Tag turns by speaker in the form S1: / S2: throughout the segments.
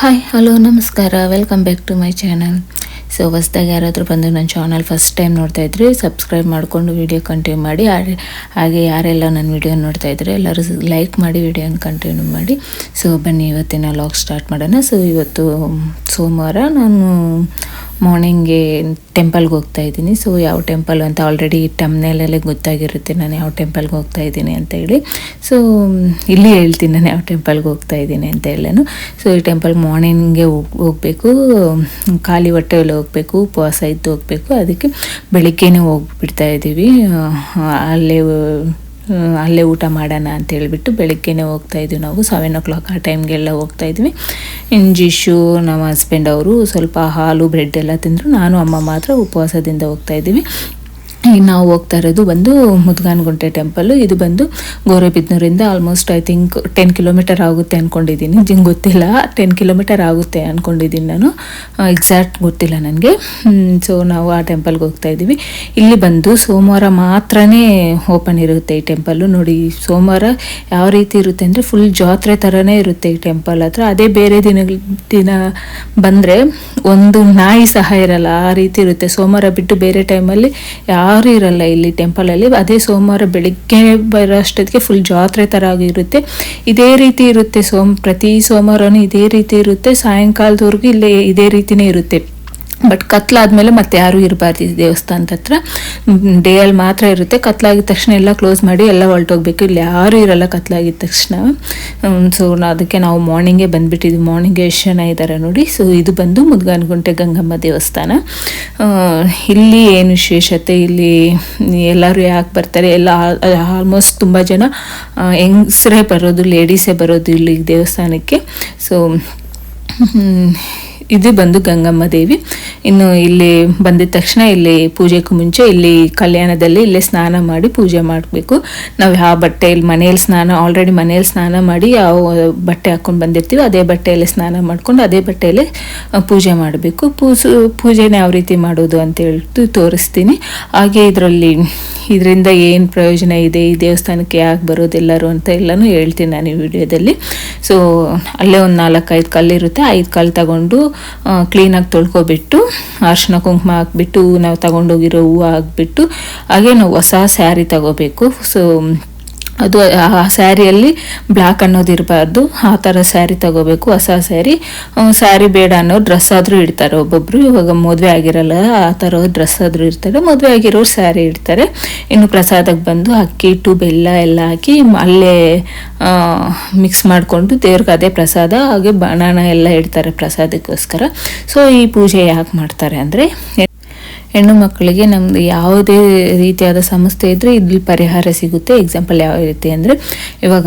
S1: Hi hello ನಮಸ್ಕಾರ. Welcome back to my channel so ಹೊಸ್ದಾಗಿ ಯಾರಾದರೂ ಬಂದು ನನ್ನ ಚಾನಲ್ ಫಸ್ಟ್ ಟೈಮ್ ನೋಡ್ತಾ ಇದ್ರಿ ಸಬ್ಸ್ಕ್ರೈಬ್ ಮಾಡಿಕೊಂಡು ವಿಡಿಯೋ ಕಂಟಿನ್ಯೂ ಮಾಡಿ. ಹಾಗೆ- ಯಾರೆಲ್ಲ ನನ್ನ ವಿಡಿಯೋ ನೋಡ್ತಾ ಇದ್ರೆ ಎಲ್ಲರೂ ಲೈಕ್ ಮಾಡಿ ವಿಡಿಯೋನ ಕಂಟಿನ್ಯೂ ಮಾಡಿ. ಸೊ ಬನ್ನಿ, ಇವತ್ತಿನ ಲಾಗ್ ಸ್ಟಾರ್ಟ್ ಮಾಡೋಣ. ಸೊ ಇವತ್ತು ಸೋಮವಾರ ನಾನು ಮಾರ್ನಿಂಗ್ಗೆ ಟೆಂಪಲ್ಗೆ ಹೋಗ್ತಾ ಇದ್ದೀನಿ. ಸೊ ಯಾವ ಟೆಂಪಲ್ ಅಂತ ಆಲ್ರೆಡಿ ಟಮ್ನೇಲಲ್ಲೇ ಗೊತ್ತಾಗಿರುತ್ತೆ. ನಾನು ಯಾವ ಟೆಂಪಲ್ಗೆ ಹೋಗ್ತಾ ಇದ್ದೀನಿ ಅಂತ ಹೇಳಿ. ಸೊ ಇಲ್ಲಿ ಹೇಳ್ತೀನಿ ನಾನು ಯಾವ ಟೆಂಪಲ್ಗೆ ಹೋಗ್ತಾ ಇದ್ದೀನಿ ಅಂತ ಹೇಳೇನು. ಸೊ ಈ ಟೆಂಪಲ್ ಮಾರ್ನಿಂಗ್ಗೆ ಹೋಗಬೇಕು. ಖಾಲಿ ಹೊಟ್ಟೆಯಲ್ಲಿ ಹೋಗಬೇಕು, ಉಪವಾಸ ಇದ್ದು ಹೋಗಬೇಕು. ಅದಕ್ಕೆ ಬೆಳಿಗ್ಗೆನೇ ಹೋಗ್ಬಿಡ್ತಾ ಇದ್ದೀವಿ. ಅಲ್ಲಿ ಅಲ್ಲೇ ಊಟ ಮಾಡೋಣ ಅಂತ ಹೇಳಿಬಿಟ್ಟು ಬೆಳಗ್ಗೆನೇ ಹೋಗ್ತಾ ಇದ್ವಿ ನಾವು. ಸೆವೆನ್ ಓ ಕ್ಲಾಕ್ ಆ ಟೈಮ್ಗೆಲ್ಲ ಹೋಗ್ತಾ ಇದ್ವಿ. ಇಂಜಿಶು ಜಿಶು, ನಮ್ಮ ಹಸ್ಬೆಂಡ್ ಅವರು ಸ್ವಲ್ಪ ಹಾಲು ಬ್ರೆಡ್ ಎಲ್ಲ ತಿಂದರು. ನಾನು, ಅಮ್ಮ ಮಾತ್ರ ಉಪವಾಸದಿಂದ ಹೋಗ್ತಾ ಇದ್ದೀವಿ. ಈಗ ನಾವು ಹೋಗ್ತಾ ಇರೋದು ಬಂದು ಮುದ್ಗಾನ್ಗುಂಟೆ ಟೆಂಪಲ್ಲು ಇದು ಬಂದು ಗೋರೆಬಿದ್ನೂರಿಂದ almost I think ten kilometre ಆಗುತ್ತೆ ಅಂದ್ಕೊಂಡಿದ್ದೀನಿ ಜಿಂಗ್ ಗೊತ್ತಿಲ್ಲ ಟೆನ್ ಕಿಲೋಮೀಟರ್ ಆಗುತ್ತೆ ಅಂದ್ಕೊಂಡಿದ್ದೀನಿ ನಾನು. ಎಕ್ಸಾಕ್ಟ್ ಗೊತ್ತಿಲ್ಲ ನನಗೆ. ಸೊ ನಾವು ಆ ಟೆಂಪಲ್ಗೆ ಹೋಗ್ತಾ ಇದ್ದೀವಿ. ಇಲ್ಲಿ ಬಂದು ಸೋಮವಾರ ಮಾತ್ರನೇ ಓಪನ್ ಇರುತ್ತೆ ಈ ಟೆಂಪಲ್ಲು ನೋಡಿ, ಸೋಮವಾರ ಯಾವ ರೀತಿ ಇರುತ್ತೆ ಅಂದರೆ ಫುಲ್ ಜಾತ್ರೆ ಥರನೇ ಇರುತ್ತೆ ಈ ಟೆಂಪಲ್ ಹತ್ರ. ಅದೇ ಬೇರೆ ದಿನ ದಿನ ಬಂದರೆ ಒಂದು ನಾಯಿ ಸಹ ಇರಲ್ಲ, ಆ ರೀತಿ ಇರುತ್ತೆ. ಸೋಮವಾರ ಬಿಟ್ಟು ಬೇರೆ ಟೈಮಲ್ಲಿ ಯಾರು ಇರಲ್ಲ ಇಲ್ಲಿ ಟೆಂಪಲಲ್ಲಿ. ಅದೇ ಸೋಮವಾರ ಬೆಳಿಗ್ಗೆ ಬರೋ ಅಷ್ಟೊತ್ತಿಗೆ ಫುಲ್ ಜಾತ್ರೆ ಥರ ಆಗಿರುತ್ತೆ. ಇದೇ ರೀತಿ ಇರುತ್ತೆ ಸೋಮ್, ಪ್ರತಿ ಸೋಮವಾರನೂ ಇದೇ ರೀತಿ ಇರುತ್ತೆ. ಸಾಯಂಕಾಲದವರೆಗೂ ಇಲ್ಲೇ ಇದೇ ರೀತಿನೇ ಇರುತ್ತೆ. ಬಟ್ ಕತ್ಲಾದ್ಮೇಲೆ ಮತ್ತೆ ಯಾರೂ ಇರಬಾರ್ದು ದೇವಸ್ಥಾನದ ಹತ್ರ. ಡೇ ಅಲ್ಲಿ ಮಾತ್ರ ಇರುತ್ತೆ. ಕತ್ಲಾಗಿದ ತಕ್ಷಣ ಎಲ್ಲ ಕ್ಲೋಸ್ ಮಾಡಿ ಎಲ್ಲ ಹೊರಟೋಗ್ಬೇಕು. ಇಲ್ಲಿ ಯಾರೂ ಇರಲ್ಲ ಕತ್ಲಾಗಿದ ತಕ್ಷಣ. ಸೊ ಅದಕ್ಕೆ ನಾವು ಮಾರ್ನಿಂಗೇ ಬಂದ್ಬಿಟ್ಟಿದ್ವಿ. ಮಾರ್ನಿಂಗ್ ಎಷ್ಟು ಜನ ಇದ್ದಾರೆ ನೋಡಿ. ಸೊ ಇದು ಬಂದು ಮುದ್ಗಾನ್ಗುಂಟೆ ಗಂಗಮ್ಮ ದೇವಸ್ಥಾನ. ಇಲ್ಲಿ ಏನು ವಿಶೇಷತೆ? ಇಲ್ಲಿ ಎಲ್ಲರೂ ಯಾಕೆ ಬರ್ತಾರೆ? ಎಲ್ಲ ಆಲ್ಮೋಸ್ಟ್ ತುಂಬ ಜನ ಯಂಗ್ಸ್ರೇ ಬರೋದು ಲೇಡೀಸೇ ಬರೋದು ಇಲ್ಲಿ ದೇವಸ್ಥಾನಕ್ಕೆ. ಸೊ ಇದು ಬಂದು ಗಂಗಮ್ಮ ದೇವಿ. ಇನ್ನು ಇಲ್ಲಿ ಬಂದಿದ ತಕ್ಷಣ ಇಲ್ಲಿ ಪೂಜೆಗೂ ಮುಂಚೆ ಇಲ್ಲಿ ಕಲ್ಯಾಣದಲ್ಲಿ ಇಲ್ಲೇ ಸ್ನಾನ ಮಾಡಿ ಪೂಜೆ ಮಾಡಬೇಕು. ನಾವು ಯಾವ ಬಟ್ಟೆಯಲ್ಲಿ ಮನೆಯಲ್ಲಿ ಸ್ನಾನ ಆಲ್ರೆಡಿ ಮನೆಯಲ್ಲಿ ಸ್ನಾನ ಮಾಡಿ ಯಾವ ಬಟ್ಟೆ ಹಾಕೊಂಡು ಬಂದಿರ್ತೀವಿ ಅದೇ ಬಟ್ಟೆಯಲ್ಲಿ ಸ್ನಾನ ಮಾಡ್ಕೊಂಡು ಅದೇ ಬಟ್ಟೆಯಲ್ಲಿ ಪೂಜೆ ಮಾಡಬೇಕು. ಪೂಸು ಪೂಜೆನ ಯಾವ ರೀತಿ ಮಾಡೋದು ಅಂತ ಹೇಳ್ತು ತೋರಿಸ್ತೀನಿ. ಹಾಗೆ ಇದರಲ್ಲಿ ಇದರಿಂದ ಏನು ಪ್ರಯೋಜನ ಇದೆ, ಈ ದೇವಸ್ಥಾನಕ್ಕೆ ಯಾಕೆ ಬರೋದೆಲ್ಲರೂ ಅಂತ ಎಲ್ಲನೂ ಹೇಳ್ತೀನಿ ನಾನು ಈ ವಿಡಿಯೋದಲ್ಲಿ. ಸೊ ಅಲ್ಲೇ ಒಂದು ನಾಲ್ಕೈದು ಕಲ್ಲಿರುತ್ತೆ. ಐದು ಕಲ್ಲು ತಗೊಂಡು ಕ್ಲೀನಾಗಿ ತೊಳ್ಕೊಬಿಟ್ಟು ಅರ್ಶಿನ ಕುಂಕುಮ ಹಾಕ್ಬಿಟ್ಟು, ನಾವು ತಗೊಂಡೋಗಿರೋ ಹೂವು ಹಾಕ್ಬಿಟ್ಟು, ಹಾಗೆ ನಾವು ಹೊಸ ಸ್ಯಾರಿ ತಗೋಬೇಕು. ಸೊ ಅದು, ಆ ಸ್ಯಾರಿಯಲ್ಲಿ ಬ್ಲ್ಯಾಕ್ ಅನ್ನೋದು ಇರಬಾರ್ದು. ಆ ಥರ ಸ್ಯಾರಿ ತಗೋಬೇಕು, ಹೊಸ ಸ್ಯಾರಿ. ಸ್ಯಾರಿ ಬೇಡ ಅನ್ನೋ ಡ್ರೆಸ್ ಆದರೂ ಇಡ್ತಾರೆ ಒಬ್ಬೊಬ್ಬರು ಇವಾಗ ಮದುವೆ ಆಗಿರಲ್ಲ, ಆ ಥರ ಡ್ರೆಸ್ ಆದರೂ ಇರ್ತಾರೆ ಮದುವೆ ಆಗಿರೋರು ಸ್ಯಾರಿ ಇಡ್ತಾರೆ. ಇನ್ನು ಪ್ರಸಾದಕ್ಕೆ ಬಂದು ಅಕ್ಕಿ, ಹಿಟ್ಟು, ಬೆಲ್ಲ ಎಲ್ಲ ಹಾಕಿ ಅಲ್ಲೇ ಮಿಕ್ಸ್ ಮಾಡಿಕೊಂಡು ದೇವ್ರಿಗೆ ಅದೇ ಪ್ರಸಾದ, ಹಾಗೆ ಬನಾನ ಎಲ್ಲ ಇಡ್ತಾರೆ ಪ್ರಸಾದಕ್ಕೋಸ್ಕರ. ಸೊ ಈ ಪೂಜೆ ಯಾಕೆ ಮಾಡ್ತಾರೆ ಅಂದರೆ ಹೆಣ್ಣು ಮಕ್ಕಳಿಗೆ ನಮ್ದು ಯಾವುದೇ ರೀತಿಯಾದ ಸಮಸ್ಯೆ ಇದ್ದರೆ ಇಲ್ಲಿ ಪರಿಹಾರ ಸಿಗುತ್ತೆ. ಎಕ್ಸಾಂಪಲ್ ಯಾವ ರೀತಿ ಅಂದರೆ, ಇವಾಗ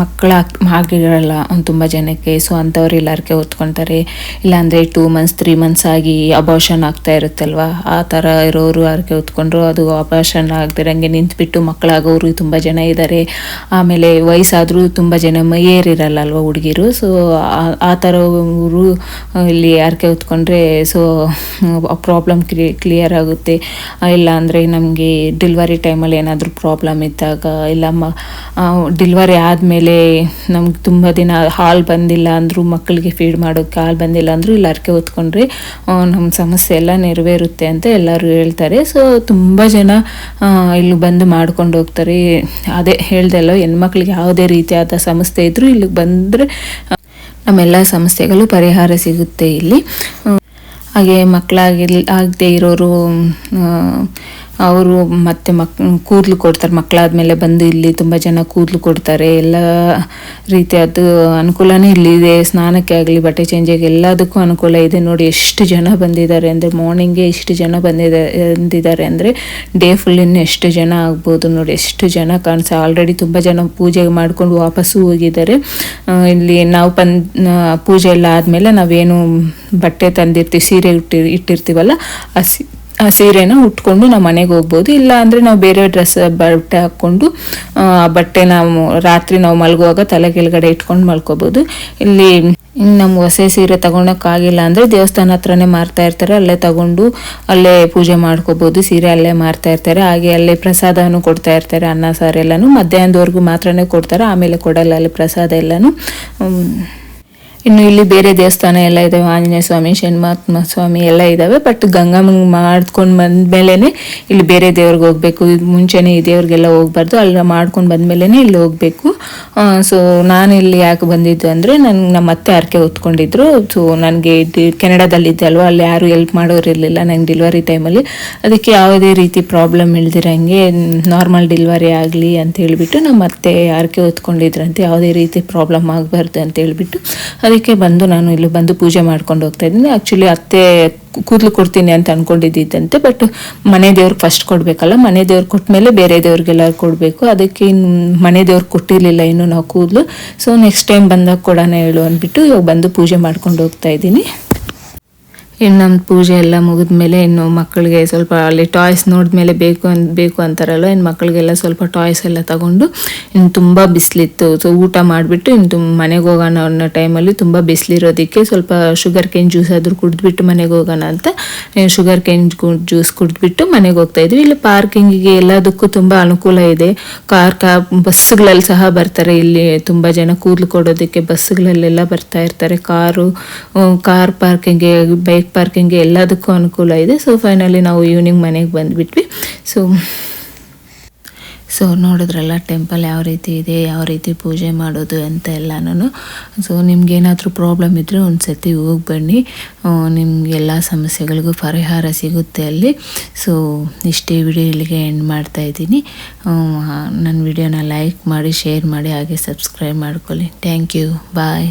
S1: ಮಕ್ಕಳ ಆಗಿರಲ್ಲ ತುಂಬ ಜನಕ್ಕೆ ಸೊ ಅಂಥವ್ರು ಇಲ್ಲ ಹರಕೆ ಹೊತ್ಕೊಳ್ತಾರೆ ಇಲ್ಲಾಂದರೆ ಟೂ ಮಂತ್ಸ್ ತ್ರೀ ಮಂತ್ಸ್ ಆಗಿ ಅಬಾರ್ಷನ್ ಆಗ್ತಾ ಇರುತ್ತಲ್ವಾ? ಆ ಥರ ಇರೋರು ಹರಕೆ ಓದ್ಕೊಂಡ್ರು ಅದು ಅಬಾರ್ಷನ್ ಆಗದಿರಂಗೆ ನಿಂತ್ಬಿಟ್ಟು ಮಕ್ಕಳಾಗೋರು ತುಂಬ ಜನ ಇದ್ದಾರೆ ಆಮೇಲೆ ವಯಸ್ಸಾದರೂ ತುಂಬ ಜನ ಮೈಯೇರಿರಲ್ಲ ಅಲ್ವಾ ಹುಡುಗಿರು? ಸೊ ಆ ಥರ ಇಲ್ಲಿ ಯಾರಕ್ಕೆ ಹೊತ್ಕೊಂಡ್ರೆ ಸೊ ಪ್ರಾಬ್ಲಮ್ ಕ್ಲಿಯರ್ ಆಗುತ್ತೆ. ಇಲ್ಲ ಅಂದರೆ ನಮಗೆ ಡೆಲಿವರಿ ಟೈಮಲ್ಲಿ ಏನಾದರೂ ಪ್ರಾಬ್ಲಮ್ ಇದ್ದಾಗ, ಇಲ್ಲ ಮ ಡೆಲಿವರಿ ಆದಮೇಲೆ ನಮ್ಗೆ ತುಂಬ ದಿನ ಹಾಲು ಬಂದಿಲ್ಲ ಅಂದರೂ ಮಕ್ಕಳಿಗೆ ಫೀಡ್ ಮಾಡೋಕ್ಕೆ ಹಾಲು ಬಂದಿಲ್ಲ ಅಂದರೂ ಇಲ್ಲ ಅರ್ಕೆ ಹೊತ್ಕೊಂಡ್ರೆ ನಮ್ಮ ಸಮಸ್ಯೆ ಎಲ್ಲ ನೆರವೇರುತ್ತೆ ಅಂತ ಎಲ್ಲರೂ ಹೇಳ್ತಾರೆ. ಸೊ ತುಂಬ ಜನ ಇಲ್ಲಿ ಬಂದು ಮಾಡ್ಕೊಂಡು ಹೋಗ್ತಾರೆ. ಅದೇ ಹೇಳ್ದೆಲ್ಲ ಹೆಣ್ಮಕ್ಳಿಗೆ ಯಾವುದೇ ರೀತಿಯಾದ ಸಮಸ್ಯೆ ಇದ್ದರೂ ಇಲ್ಲಿಗೆ ಬಂದರೆ ನಮ್ಮೆಲ್ಲ ಸಮಸ್ಯೆಗಳು ಪರಿಹಾರ ಸಿಗುತ್ತೆ ಇಲ್ಲಿ. ಹಾಗೆ ಮಕ್ಕಳಾಗಿಲ್ ಆಗದೆ ಇರೋರು ಅವರು ಮತ್ತೆ ಮಕ್, ಕೂದಲು ಕೊಡ್ತಾರೆ. ಮಕ್ಕಳಾದ್ಮೇಲೆ ಬಂದು ಇಲ್ಲಿ ತುಂಬ ಜನ ಕೂದಲು ಕೊಡ್ತಾರೆ. ಎಲ್ಲ ರೀತಿಯಾದ ಅನುಕೂಲನೇ ಇಲ್ಲಿದೆ. ಸ್ನಾನಕ್ಕೆ ಆಗಲಿ, ಬಟ್ಟೆ ಚೇಂಜ್ ಆಗಿ ಎಲ್ಲದಕ್ಕೂ ಅನುಕೂಲ ಇದೆ. ನೋಡಿ, ಎಷ್ಟು ಜನ ಬಂದಿದ್ದಾರೆ ಅಂದರೆ ಮಾರ್ನಿಂಗೆ ಎಷ್ಟು ಜನ ಬಂದಿದ್ದಾರೆ ಬಂದಿದ್ದಾರೆ ಅಂದರೆ ಡೇ ಫುಲ್ ಇನ್ನು ಎಷ್ಟು ಜನ ಆಗ್ಬೋದು ನೋಡಿ. ಎಷ್ಟು ಜನ ಕಾಣಿಸ ಆಲ್ರೆಡಿ ತುಂಬ ಜನ ಪೂಜೆ ಮಾಡಿಕೊಂಡು ವಾಪಸ್ಸು ಹೋಗಿದ್ದಾರೆ. ಇಲ್ಲಿ ನಾವು ಪನ್ ಪೂಜೆ ಎಲ್ಲ ಆದಮೇಲೆ ನಾವೇನು ಬಟ್ಟೆ ತಂದಿರ್ತೀವಿ, ಸೀರೆ ಇಟ್ಟಿ ಇಟ್ಟಿರ್ತೀವಲ್ಲ ಆ ಆ ಸೀರೆನ ಉಟ್ಕೊಂಡು ನಾವು ಮನೆಗೆ ಹೋಗ್ಬೋದು. ಇಲ್ಲ ಅಂದರೆ ನಾವು ಬೇರೆ ಡ್ರೆಸ್ ಬಟ್ಟೆ ಹಾಕ್ಕೊಂಡು, ಆ, ಬಟ್ಟೆ ನಾವು ರಾತ್ರಿ ನಾವು ಮಲಗುವಾಗ ತಲೆ ಕೆಳಗಡೆ ಇಟ್ಕೊಂಡು ಮಲ್ಕೋಬೋದು. ಇಲ್ಲಿ ನಮ್ಮ ಹೊಸ ಸೀರೆ ತಗೊಳಕ್ಕಾಗಿಲ್ಲ ಅಂದರೆ ದೇವಸ್ಥಾನ ಹತ್ರನೇ ಮಾರ್ತಾ ಇರ್ತಾರೆ. ಅಲ್ಲೇ ತಗೊಂಡು ಅಲ್ಲೇ ಪೂಜೆ ಮಾಡ್ಕೋಬೋದು. ಸೀರೆ ಅಲ್ಲೇ ಮಾರ್ತಾ ಇರ್ತಾರೆ. ಹಾಗೆ ಅಲ್ಲೇ ಪ್ರಸಾದನೂ ಕೊಡ್ತಾ ಇರ್ತಾರೆ. ಅನ್ನ, ಸಾರು ಎಲ್ಲನೂ ಮಧ್ಯಾಹ್ನದವರೆಗೂ ಮಾತ್ರನೇ ಕೊಡ್ತಾರೆ. ಆಮೇಲೆ ಕೊಡಲ್ಲ ಅಲ್ಲಿ ಪ್ರಸಾದ ಎಲ್ಲನೂ. ಇನ್ನು ಇಲ್ಲಿ ಬೇರೆ ದೇವಸ್ಥಾನ ಎಲ್ಲ ಇದಾವೆ ಆಂಜನೇಯ ಸ್ವಾಮಿ, ಶನ್ಮಾತ್ಮ ಸ್ವಾಮಿ ಎಲ್ಲ ಇದಾವೆ. ಬಟ್ ಗಂಗಮ್ಮಂಗ್ ಮಾಡ್ಕೊಂಡು ಬಂದ್ಮೇಲೆ ಇಲ್ಲಿ ಬೇರೆ ದೇವ್ರಿಗೆ ಹೋಗ್ಬೇಕು. ಮುಂಚೆನೆ ಈ ದೇವ್ರಿಗೆಲ್ಲ ಹೋಗ್ಬಾರ್ದು, ಅಲ್ಲಿ ಮಾಡ್ಕೊಂಡು ಬಂದ್ಮೇಲೆ ಇಲ್ಲಿ ಹೋಗ್ಬೇಕು. ಸೊ ನಾನು ಇಲ್ಲಿ ಯಾಕೆ ಬಂದಿದ್ದು ಅಂದರೆ ನನ್ಗೆ ನಮ್ಮ ಅತ್ತೆ ಆರ್ಕೆ ಹೊತ್ಕೊಂಡಿದ್ರು. ಸೊ ನನಗೆ ಕೆನಡಾದಲ್ಲಿದ್ದೆ ಅಲ್ವಾ, ಅಲ್ಲಿ ಯಾರು ಹೆಲ್ಪ್ ಮಾಡೋರಿರಲಿಲ್ಲ ನಂಗೆ ಡೆಲಿವರಿ ಟೈಮಲ್ಲಿ ಅದಕ್ಕೆ ಯಾವುದೇ ರೀತಿ ಪ್ರಾಬ್ಲಮ್ ಇಳ್ದಿರಂಗೆ ನಾರ್ಮಲ್ ಡೆಲಿವರಿ ಆಗಲಿ ಅಂತ ಹೇಳಿಬಿಟ್ಟು ನಮ್ಮ ಅತ್ತೆ ಆರ್ಕೆ ಹೊತ್ಕೊಂಡಿದ್ರಂತೆ. ಯಾವುದೇ ರೀತಿ ಪ್ರಾಬ್ಲಮ್ ಆಗಬಾರ್ದು ಅಂತ ಹೇಳ್ಬಿಟ್ಟು ಅದಕ್ಕೆ ಬಂದು ನಾನು ಇಲ್ಲಿ ಬಂದು ಪೂಜೆ ಮಾಡ್ಕೊಂಡು ಹೋಗ್ತಾ ಇದ್ದೀನಿ. ಆ್ಯಕ್ಚುಲಿ ಅತ್ತೆ ಕೂದಲು ಕೊಡ್ತೀನಿ ಅಂತ ಅನ್ಕೊಂಡಿದ್ದಂತೆ ಬಟ್ ಮನೆ ದೇವ್ರಿಗೆ ಫಸ್ಟ್ ಕೊಡಬೇಕಲ್ಲ, ಮನೆ ದೇವ್ರಿಗೆ ಕೊಟ್ಮೇಲೆ ಬೇರೆ ದೇವ್ರಿಗೆಲ್ಲ ಕೊಡಬೇಕು. ಅದಕ್ಕೆ ಇನ್ನು ಮನೆ ದೇವ್ರಿಗೆ ಕೊಟ್ಟಿರಲಿಲ್ಲ ಇನ್ನು ನಾವು ಕೂದಲು. ಸೊ ನೆಕ್ಸ್ಟ್ ಟೈಮ್ ಬಂದಾಗ ಕೊಡೋಣ ಹೇಳು ಅಂದ್ಬಿಟ್ಟು ಇವಾಗ ಬಂದು ಪೂಜೆ ಮಾಡ್ಕೊಂಡು ಹೋಗ್ತಾ ಇದ್ದೀನಿ. ಇನ್ನು ನಮ್ಮ ಪೂಜೆ ಎಲ್ಲ ಮುಗಿದ್ಮೇಲೆ ಇನ್ನು ಮಕ್ಕಳಿಗೆ ಸ್ವಲ್ಪ ಅಲ್ಲಿ ಟಾಯ್ಸ್ ನೋಡಿದ್ಮೇಲೆ ಬೇಕು ಅಂತ ಬೇಕು ಅಂತಾರಲ್ಲ, ಇನ್ನು ಮಕ್ಕಳಿಗೆಲ್ಲ ಸ್ವಲ್ಪ ಟಾಯ್ಸ್ ಎಲ್ಲ ತಗೊಂಡು ಇನ್ನು ತುಂಬ ಬಿಸಿಲಿತ್ತು. ಸೊ ಊಟ ಮಾಡಿಬಿಟ್ಟು ಇನ್ನು ತುಂಬ ಮನೆಗೆ ಹೋಗೋಣ ಅನ್ನೋ ಟೈಮಲ್ಲಿ ತುಂಬ ಬಿಸಿಲಿರೋದಕ್ಕೆ ಸ್ವಲ್ಪ ಶುಗರ್ ಕೇನ್ ಜ್ಯೂಸ್ ಆದರೂ ಕುಡಿದ್ಬಿಟ್ಟು ಮನೆಗೆ ಹೋಗೋಣ ಅಂತ ಶುಗರ್ ಕೇನ್ ಜ್ಯೂಸ್ ಕುಡಿದ್ಬಿಟ್ಟು ಮನೆಗೆ ಹೋಗ್ತಾ ಇದ್ವಿ. ಇಲ್ಲಿ ಪಾರ್ಕಿಂಗಿಗೆ ಎಲ್ಲದಕ್ಕೂ ತುಂಬ ಅನುಕೂಲ ಇದೆ. ಕಾರ್ ಕಾ ಬಸ್ಸುಗಳಲ್ಲಿ ಸಹ ಬರ್ತಾರೆ. ಇಲ್ಲಿ ತುಂಬ ಜನ ಕೂದಲು ಕೊಡೋದಕ್ಕೆ ಬಸ್ಸುಗಳಲ್ಲೆಲ್ಲ ಬರ್ತಾ ಇರ್ತಾರೆ. ಕಾರು ಕಾರ್ ಪಾರ್ಕಿಂಗ್ಗೆ ಬೈಕ್ ಪಾರ್ಕಿಂಗ್ಗೆ ಎಲ್ಲದಕ್ಕೂ ಅನುಕೂಲ ಇದೆ. ಸೊ ಫೈನಲಿ ನಾವು ಈವ್ನಿಂಗ್ ಮನೆಗೆ ಬಂದುಬಿಟ್ವಿ. ಸೊ ಸೊ ನೋಡಿದ್ರಲ್ಲ ಟೆಂಪಲ್ ಯಾವ ರೀತಿ ಇದೆ, ಯಾವ ರೀತಿ ಪೂಜೆ ಮಾಡೋದು ಅಂತ ಎಲ್ಲನೂ ಸೊ ನಿಮ್ಗೇನಾದರೂ ಪ್ರಾಬ್ಲಮ್ ಇದ್ದರೆ ಒಂದು ಸತಿ ಹೋಗಿ ಬನ್ನಿ. ನಿಮಗೆಲ್ಲ ಸಮಸ್ಯೆಗಳಿಗೂ ಪರಿಹಾರ ಸಿಗುತ್ತೆ ಅಲ್ಲಿ. ಸೊ ಇಷ್ಟೇ ವಿಡಿಯೋ ಇಲ್ಲಿಗೆ ಎಂಡ್ ಮಾಡ್ತಾ ಇದ್ದೀನಿ. ನನ್ನ ವಿಡಿಯೋನ ಲೈಕ್ ಮಾಡಿ ಶೇರ್ ಮಾಡಿ, ಹಾಗೆ ಸಬ್ಸ್ಕ್ರೈಬ್ ಮಾಡ್ಕೊಳ್ಳಿ. Thank you bye